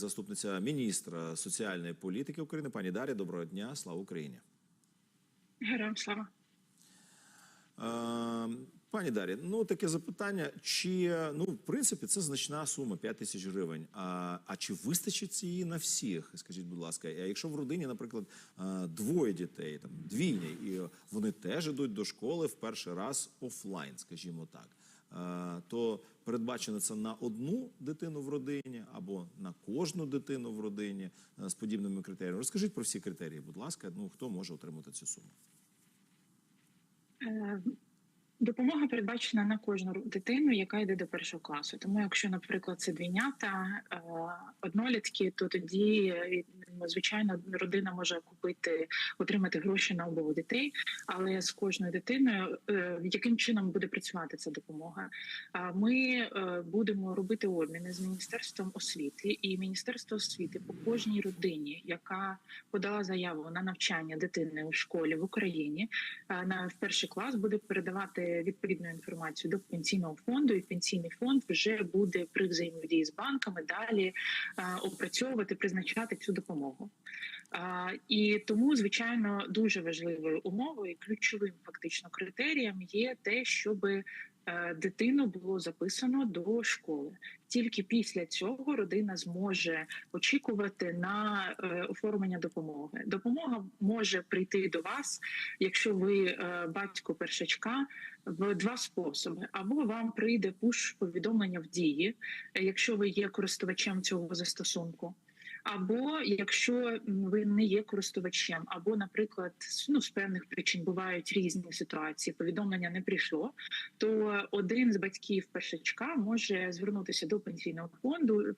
Заступниця міністра соціальної політики України, пані Дар'я. Доброго дня, слава Україні. Героям слава. Пані Дар'я, ну таке запитання. Чи ну в принципі це значна сума 5 тисяч гривень? А, а чи вистачить цієї на всіх? Скажіть, будь ласка, а якщо в родині, наприклад, двоє дітей, там двійні, і вони теж ідуть до школи в перший раз офлайн, скажімо так, то передбачено це на одну дитину в родині або на кожну дитину в родині е, з подібними критеріями? Розкажіть про всі критерії, будь ласка. Ну хто може отримати цю суму? Допомога передбачена на кожну дитину, яка йде до першого класу. Тому, якщо, наприклад, це двійнята е, однолітки, то тоді е, звичайно родина може купити, отримати гроші на обох дітей. Але з кожною дитиною, е, яким чином буде працювати ця допомога? Ми будемо робити обміни з міністерством освіти, і міністерство освіти по кожній родині, яка подала заяву на навчання дитини у школі в Україні, на перший клас буде передавати відповідну інформацію до пенсійного фонду, і пенсійний фонд вже буде при взаємодії з банками далі е, опрацьовувати, призначати цю допомогу. І тому, звичайно, дуже важливою умовою ключовим фактично критерієм є те, щоб дитину було записано до школи. Тільки після цього родина зможе очікувати на е, оформлення допомоги. Допомога може прийти до вас, якщо ви е, батько першачка, в два способи: або вам прийде пуш повідомлення в дії, якщо ви є користувачем цього застосунку. Або якщо ви не є користувачем, або, наприклад, ну з певних причин бувають різні ситуації, повідомлення не прийшло, то один з батьків першачка може звернутися до пенсійного фонду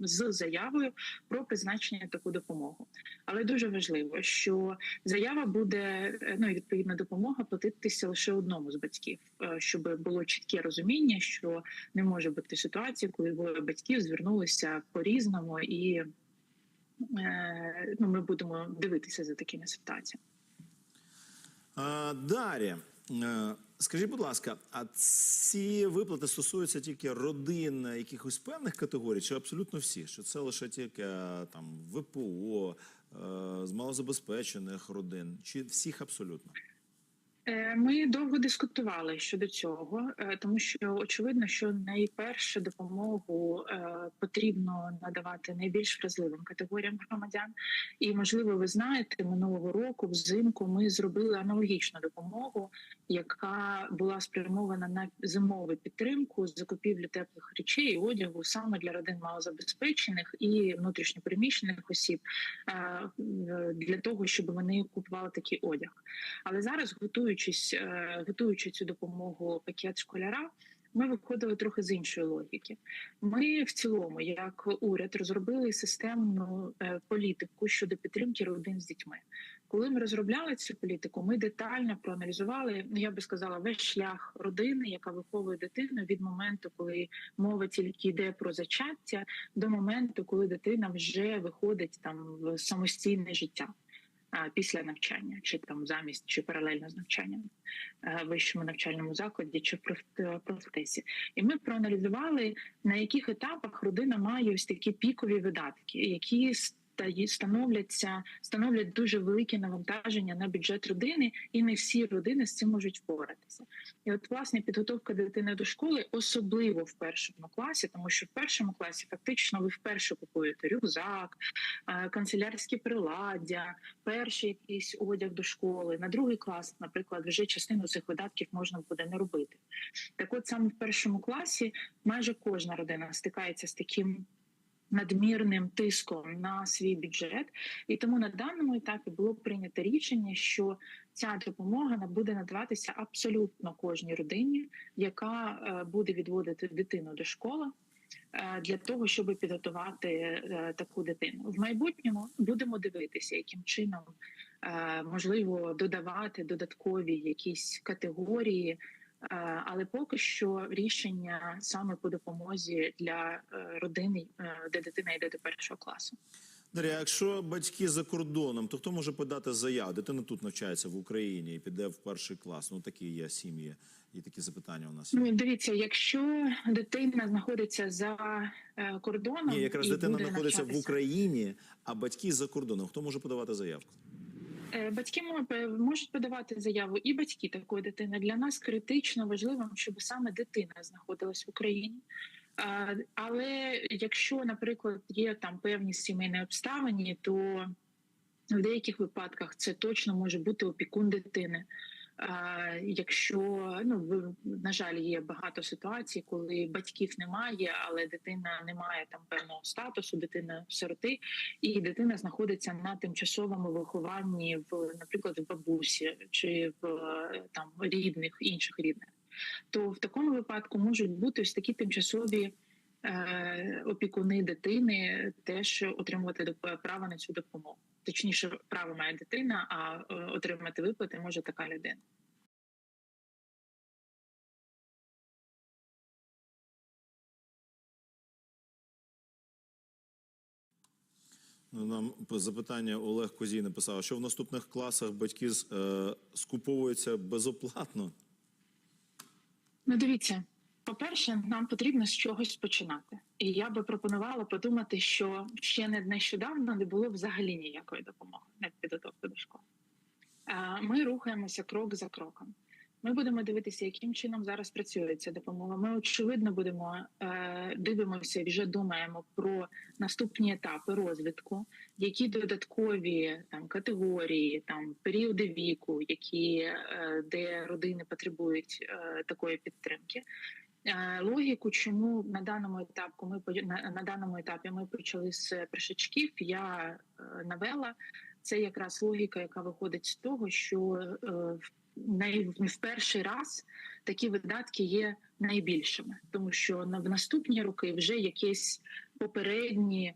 з заявою про призначення таку допомогу. Але дуже важливо, що заява буде ну і відповідна допомога платитися лише одному з батьків, е, щоб було чітке розуміння, що не може бути ситуації, коли двоє батьків звернулися по різному і. Е, ну, ми будемо дивитися за такими ситуаціями. Дар'я, е, скажіть, будь ласка, а ці виплати стосуються тільки родин якихось певних категорій, чи абсолютно всі? Що це лише тільки е, там ВПО з малозабезпечених родин, чи всіх абсолютно? Е, ми довго дискутували щодо цього, е, тому що очевидно, що найперше допомогу е, потрібно надавати найбільш вразливим категоріям громадян. І можливо, ви знаєте, минулого року взимку ми зробили аналогічну допомогу, яка була спрямована на зимову підтримку закупівлі теплих речей і одягу саме для родин малозабезпечених і внутрішньопереміщених осіб для того, щоб вони купували такий одяг. Але зараз готують готуючись, е, готуючи цю допомогу пакет школяра. Ми виходили трохи з іншої логіки. Ми в цілому, як уряд, розробили системну е, політику щодо підтримки родин з дітьми. Коли ми розробляли цю політику, ми детально проаналізували. Ну я би сказала, весь шлях родини, яка виховує дитину від моменту, коли мова тільки йде про зачаття, до моменту, коли дитина вже виходить там в самостійне життя після навчання, чи там замість чи паралельно з навчанням в вищому навчальному закладі, чи в профтесі. І ми проаналізували на яких етапах родина має ось такі пікові видатки, які та становляться становлять дуже велике навантаження на бюджет родини, і не всі родини з цим можуть впоратися. І от власне підготовка дитини до школи, особливо в першому класі, тому що в першому класі фактично ви вперше купуєте рюкзак, е, канцелярські приладдя, перший якийсь одяг до школи. На другий клас, наприклад, вже частину цих видатків можна буде не робити. Так, от саме в першому класі майже кожна родина стикається з таким надмірним тиском на свій бюджет, і тому на даному етапі було прийнято рішення, що ця допомога буде надаватися абсолютно кожній родині, яка е, буде відводити дитину до школи. Е, для того щоб підготувати е, таку дитину в майбутньому будемо дивитися, яким чином можливо додавати додаткові якісь категорії але поки що рішення саме по допомозі для е, родини, е, де дитина йде до першого класу. Дар'я, якщо батьки за кордоном, то хто може подати заяву? Дитина тут навчається в Україні і піде в перший клас. Ну такі є сім'ї. І такі запитання у нас є. Ну дивіться, якщо дитина знаходиться за е, кордоном, Ні, якраз і дитина буде знаходиться в Україні, а батьки за кордоном. Хто може подавати заявку? Е, Батьки мо- можуть подавати заяву, і батьки такої дитини. Для нас критично важливо, щоб саме дитина знаходилась в Україні. Але якщо, наприклад, є там певні сімейні обставини, то в деяких випадках це точно може бути опікун дитини. Якщо ну на жаль, є багато ситуацій, коли батьків немає, але дитина не має там певного статусу, дитина сироти, і дитина знаходиться на тимчасовому вихованні в, наприклад, в бабусі чи в там рідних інших рідних, то в такому випадку можуть бути ось такі тимчасові. е, Опікуни дитини теж отримувати право на цю допомогу. Точніше, право має дитина, а е, отримати виплати може така людина. Ну, Нам запитання Олег Козій написав, що в наступних класах батьки е, скуповуються безоплатно. Ну, дивіться, по-перше, нам потрібно з чогось починати. І я би пропонувала подумати, що ще не нещодавно не було взагалі ніякої допомоги на підготовку до школи. Е, Ми рухаємося крок за кроком. Ми будемо дивитися, яким чином зараз працює ця допомога. Ми очевидно будемо е, дивимося і вже думаємо про наступні етапи розвитку, які додаткові там категорії, там періоди віку, які е, де родини потребують такої підтримки. Е, Логіку, чому на даному етапку ми на, на даному етапі ми почали з пришачків, я е, навела. Це якраз логіка, яка виходить з того, що не в перший раз такі видатки є найбільшими, тому що в наступні роки вже якісь попередні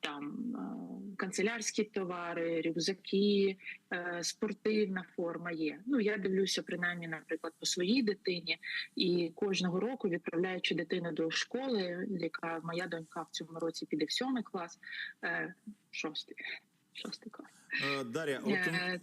там е, канцелярські товари, рюкзаки, е, спортивна форма є. Ну я дивлюся, принаймні, наприклад, по своїй дитині, і кожного року, відправляючи дитину до школи, яка моя донька в цьому році піде в сьомий клас, е, шостий, шостий клас. Е, Дар'я, от Е, Е,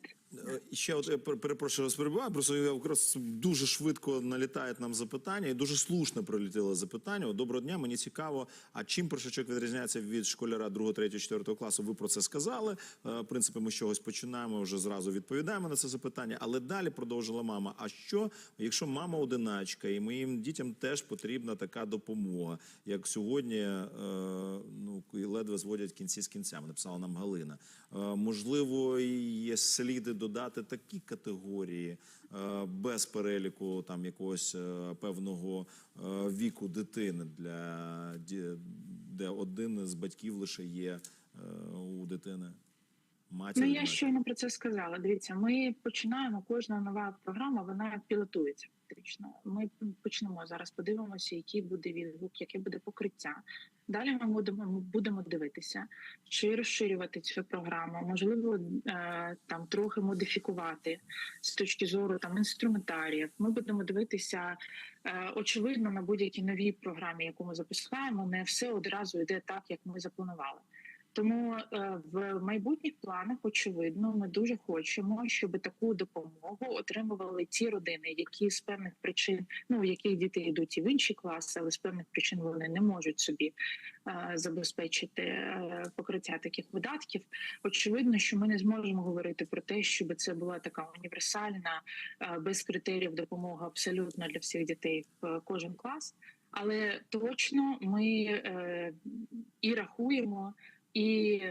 Ще от я перепрошую вас перебуваю, просто якраз дуже швидко налітають нам запитання, і дуже слушно прилетіло запитання. От, Доброго дня, мені цікаво. А чим першачок відрізняється від школяра 2, 3, 4 класу? Ви про це сказали. Е, В принципі, ми чогось починаємо, вже зразу відповідаємо на це запитання. Але далі продовжила мама. А що, якщо мама одиначка, і моїм дітям теж потрібна така допомога, як сьогодні, е, ну ледве зводять кінці з кінцями. Написала нам Галина. Е, Можливо, є сліди додати такі категорії е, без переліку там якогось е, певного е, віку дитини, для де один з батьків лише є у дитини. Ну я щойно про це сказала. Дивіться, ми починаємо. Кожна нова програма вона пілотується фактично. Ми почнемо зараз. Подивимося, який буде відгук, яке буде покриття. Далі ми будемо ми будемо дивитися, чи розширювати цю програму, можливо, е, там трохи модифікувати з точки зору там інструментаріїв. Ми будемо дивитися. Е, очевидно, на будь-якій новій програмі, яку ми запускаємо, не все одразу йде так, як ми запланували. Тому е, в майбутніх планах, очевидно, ми дуже хочемо, щоб таку допомогу отримували ті родини, які з певних причин, ну у яких діти йдуть і в інші класи, але з певних причин вони не можуть собі е, забезпечити е, покриття таких видатків. Очевидно, що ми не зможемо говорити про те, щоб це була така універсальна, без критеріїв допомога абсолютно для всіх дітей в кожен клас. Але точно ми е, і рахуємо і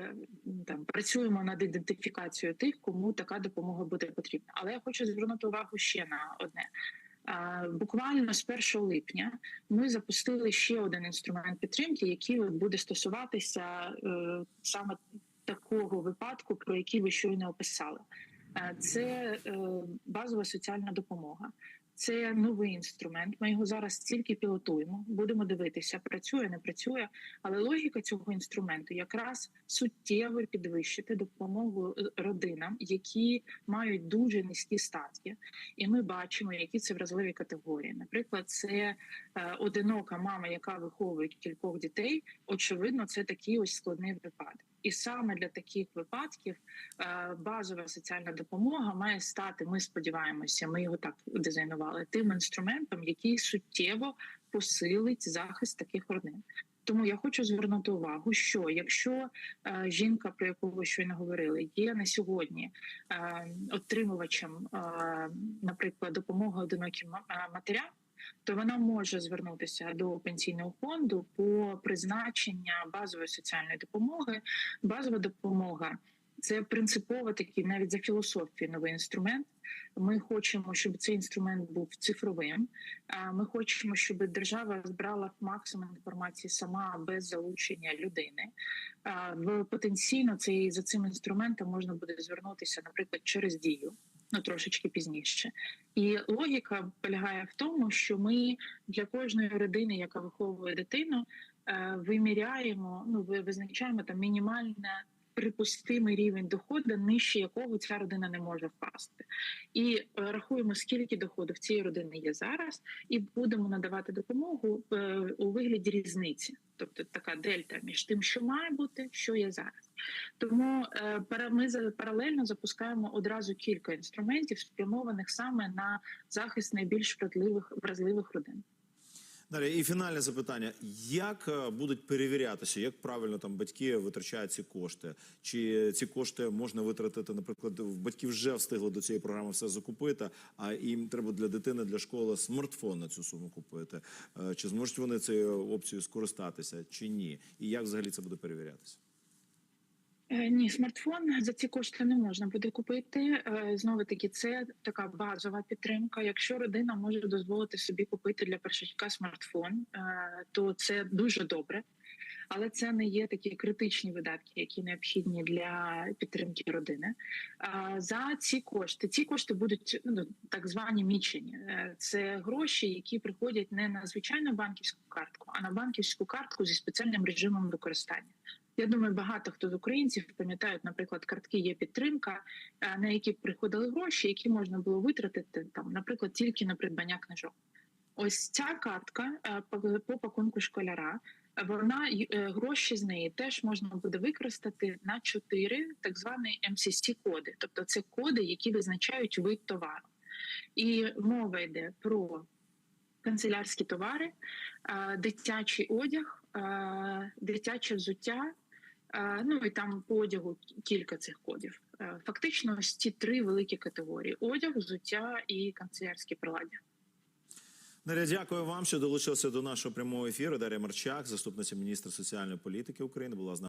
там працюємо над ідентифікацією тих, кому така допомога буде потрібна. Але я хочу звернути увагу ще на одне. Буквально з 1 липня ми запустили ще один інструмент підтримки, який буде стосуватися е, саме такого випадку, про який ви щойно описали. Е, Це е, базова соціальна допомога. Це новий інструмент. Ми його зараз тільки пілотуємо. Будемо дивитися, працює, не працює. Але логіка цього інструменту якраз суттєво підвищити допомогу е, родинам, які мають дуже низькі статки, і ми бачимо, які це вразливі категорії. Наприклад, це е, одинока мама, яка виховує кількох дітей. Очевидно, це такий ось складний випадок. І саме для таких випадків е, базова соціальна допомога має стати. Ми сподіваємося, ми його так дизайнували тим інструментом, який суттєво посилить захист таких родин. Тому я хочу звернути увагу, що якщо е, жінка, про яку ви щойно говорили, є на сьогодні е, отримувачем, е, наприклад, допомоги одиноким е, матерям, то вона може звернутися до пенсійного фонду по призначення базової соціальної допомоги. Базова допомога це принципово такий навіть за філософією новий інструмент. Ми хочемо, щоб цей інструмент був цифровим. Ми хочемо, щоб держава збирала максимум інформації сама без залучення людини. В потенційно цей за цим інструментом можна буде звернутися, наприклад, через дію. Ну трошечки пізніше, і логіка полягає в тому, що ми для кожної родини, яка виховує дитину, е, виміряємо, ну ви- визначаємо там мінімальне припустимий рівень доходу, нижче якого ця родина не може впасти, і е, рахуємо, скільки доходу в цієї родини є зараз, і будемо надавати допомогу е, у вигляді різниці, тобто така дельта між тим, що має бути, що є зараз. Тому е, ми паралельно запускаємо одразу кілька інструментів, спрямованих саме на захист найбільш вразливих вразливих родин. Дар'я, і фінальне запитання: як е, будуть перевірятися, як правильно там батьки витрачають ці кошти? Чи ці кошти можна витратити, наприклад, батьки вже встигли до цієї програми все закупити, а їм треба для дитини, для школи смартфон на цю суму купити? Е, Чи зможуть вони цією опцією скористатися, чи ні? І як взагалі це буде перевірятися? Е, Ні, смартфон за ці кошти не можна буде купити. Е, Знову таки, це така базова підтримка. Якщо родина може дозволити собі купити для першачка смартфон, е, то це дуже добре. Але це не є такі критичні видатки, які необхідні для підтримки родини. За ці кошти ці кошти будуть ну, так звані мічені. Це гроші, які приходять не на звичайну банківську картку, а на банківську картку зі спеціальним режимом використання. Я думаю, багато хто з українців пам'ятають, наприклад, картки є підтримка, е, на які приходили гроші, які можна було витратити там, наприклад, тільки на придбання книжок. Ось ця картка е, по пакунку школяра. Вона е, гроші з неї теж можна буде використати на чотири так звані MCC коди, тобто це коди, які визначають вид товару. І мова йде про канцелярські товари, дитячий одяг, дитяче взуття. Ну і там по одягу кілька цих кодів. Е, Фактично, ось ці три великі категорії: одяг, взуття і канцелярські приладдя. Дар'я, дякую вам, що долучилися до нашого прямого ефіру. Дар'я Марчак, заступниця міністра соціальної політики України, була з нами.